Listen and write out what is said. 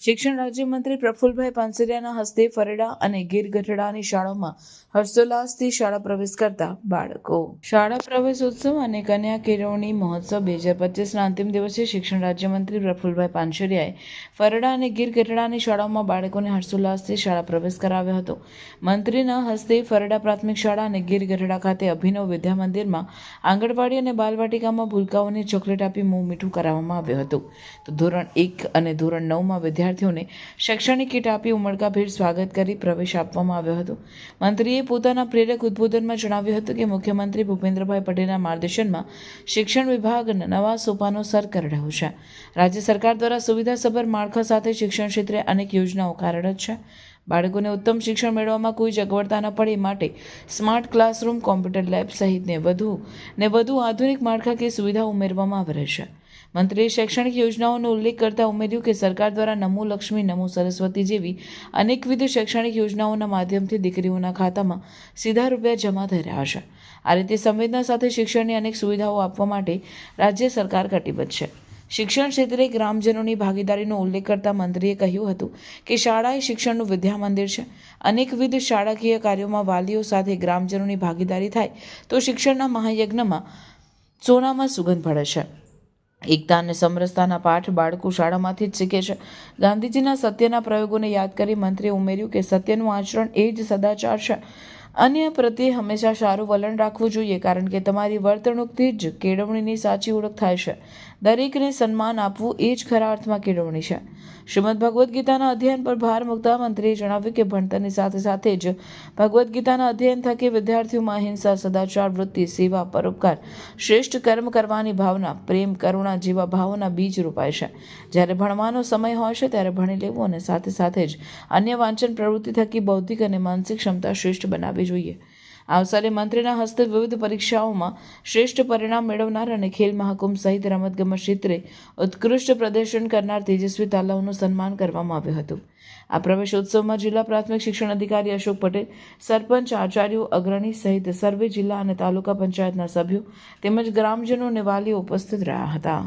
શિક્ષણ રાજ્યમંત્રી પ્રફુલભાઈ પાનસરિયાના હસ્તે ફરેડા અને ગીર ગઢડાની શાળાઓમાં હર્ષોલ્લાસથી શાળા પ્રવેશ કરતા બાળકો. શાળા પ્રવેશ ઉત્સવ અને કન્યા કેળવણી મહોત્સવ બે હજાર પચીસના અંતિમ દિવસે શિક્ષણ રાજ્યમંત્રી પ્રફુલભાઈ પાનસરિયાએ ફરડા અને ગીર ગઢડાની શાળાઓમાં બાળકોને હર્ષોલ્લાસથી શાળા પ્રવેશ કરાવ્યો હતો. મંત્રીના હસ્તે ફરડા પ્રાથમિક શાળા અને ગીર ગઢડા ખાતે અભિનવ વિદ્યા મંદિરમાં આંગણવાડી અને બાલવાટિકામાં ભૂલકાઓને ચોકલેટ આપી મોં મીઠું કરાવવામાં આવ્યું હતું. તો ધોરણ એક અને ધોરણ નવમાં વિદ્યાર્થીઓને શૈક્ષણિક કીટ આપી ઉમળકાભેર સ્વાગત કરી પ્રવેશ આપવામાં આવ્યો હતો. મંત્રીએ પોતાના પ્રેરક ઉદ્બોધનમાં જણાવ્યું હતું કે મુખ્યમંત્રી ભૂપેન્દ્રભાઈ પટેલના માર્ગદર્શનમાં શિક્ષણ વિભાગના નવા સોપાનો સર કરી રહ્યું છે. રાજ્ય સરકાર દ્વારા સુવિધાસભર માળખા સાથે શિક્ષણ ક્ષેત્રે અનેક યોજનાઓ કાર્યરત છે. બાળકોને ઉત્તમ શિક્ષણ મેળવવામાં કોઈ જગવડતા ન પડે માટે સ્માર્ટ ક્લાસરૂમ, કોમ્પ્યુટર લેબ સહિતને વધુ ને વધુ આધુનિક માળખાકીય સુવિધા ઉમેરવામાં આવી છે. મંત્રીએ શૈક્ષણિક યોજનાઓનો ઉલ્લેખ કરતા ઉમેર્યું કે સરકાર દ્વારા નમો લક્ષ્મી, નમો સરસ્વતી જેવી અનેકવિધ શૈક્ષણિક યોજનાઓના માધ્યમથી દીકરીઓના ખાતામાં સીધા રૂપિયા જમા થઈ રહ્યા છે. આ રીતે સંવેદના સાથે શિક્ષણની અનેક સુવિધાઓ આપવા માટે રાજ્ય સરકાર કટિબદ્ધ છે. શિક્ષણ ક્ષેત્રે ગ્રામજનોની ભાગીદારીનો ઉલ્લેખ કરતા મંત્રીએ કહ્યું હતું કે શાળા એ શિક્ષણનું વિદ્યા મંદિર છે. અનેકવિધ શાળાકીય કાર્યોમાં વાલીઓ સાથે ગ્રામજનોની ભાગીદારી થાય તો શિક્ષણના મહાયજ્ઞમાં સોનામાં સુગંધ પડે છે. એકતા અને સમરસતાના પાઠ બાળકો શાળામાંથી જ શીખે છે. ગાંધીજીના સત્યના પ્રયોગોને યાદ કરી મંત્રીએ ઉમેર્યું કે સત્યનું આચરણ એ જ સદાચાર છે. અન્ય પ્રત્યે હંમેશા સારું વલણ રાખવું જોઈએ, કારણ કે તમારી વર્તણૂકથી જ કેળવણીની સાચી ઓળખ થાય છે. દરેકને સન્માન આપવું એ જ ખરા અર્થમાં કેળવણી છે. શ્રીમદ ભગવદ્ ગીતાના અધ્યયન પર ભાર મૂકતા મંત્રીએ જણાવ્યું કે ભણતરની સાથે સાથે જ ભગવદ્ ગીતાના અધ્યયન થકી વિદ્યાર્થીઓમાં અહિંસા સદાચાર, વૃત્તિ, સેવા પરોપકાર શ્રેષ્ઠ કર્મ કરવાની ભાવના, પ્રેમ, કરુણા જેવા ભાવોના બીજ રોપાય છે. જ્યારે ભણવાનો સમય હોય છે ત્યારે ભણી લેવું અને સાથે સાથે જ અન્ય વાંચન પ્રવૃત્તિ થકી બૌદ્ધિક અને માનસિક ક્ષમતા શ્રેષ્ઠ બનાવવી જોઈએ. આ અવસરે મંત્રીના હસ્તે વિવિધ પરીક્ષાઓમાં શ્રેષ્ઠ પરિણામ મેળવનાર અને ખેલ મહાકુંભ સહિત રમતગમત ક્ષેત્રે ઉત્કૃષ્ટ પ્રદર્શન કરનાર તેજસ્વી તાલાઓનું સન્માન કરવામાં આવ્યું હતું. આ પ્રવેશ ઉત્સવમાં જિલ્લા પ્રાથમિક શિક્ષણ અધિકારી અશોક પટેલ, સરપંચ આચાર્યો અગ્રણી સહિત સર્વે જિલ્લા અને તાલુકા પંચાયતના સભ્યો તેમજ ગ્રામજનો અને વાલીઓ ઉપસ્થિત રહ્યા હતા.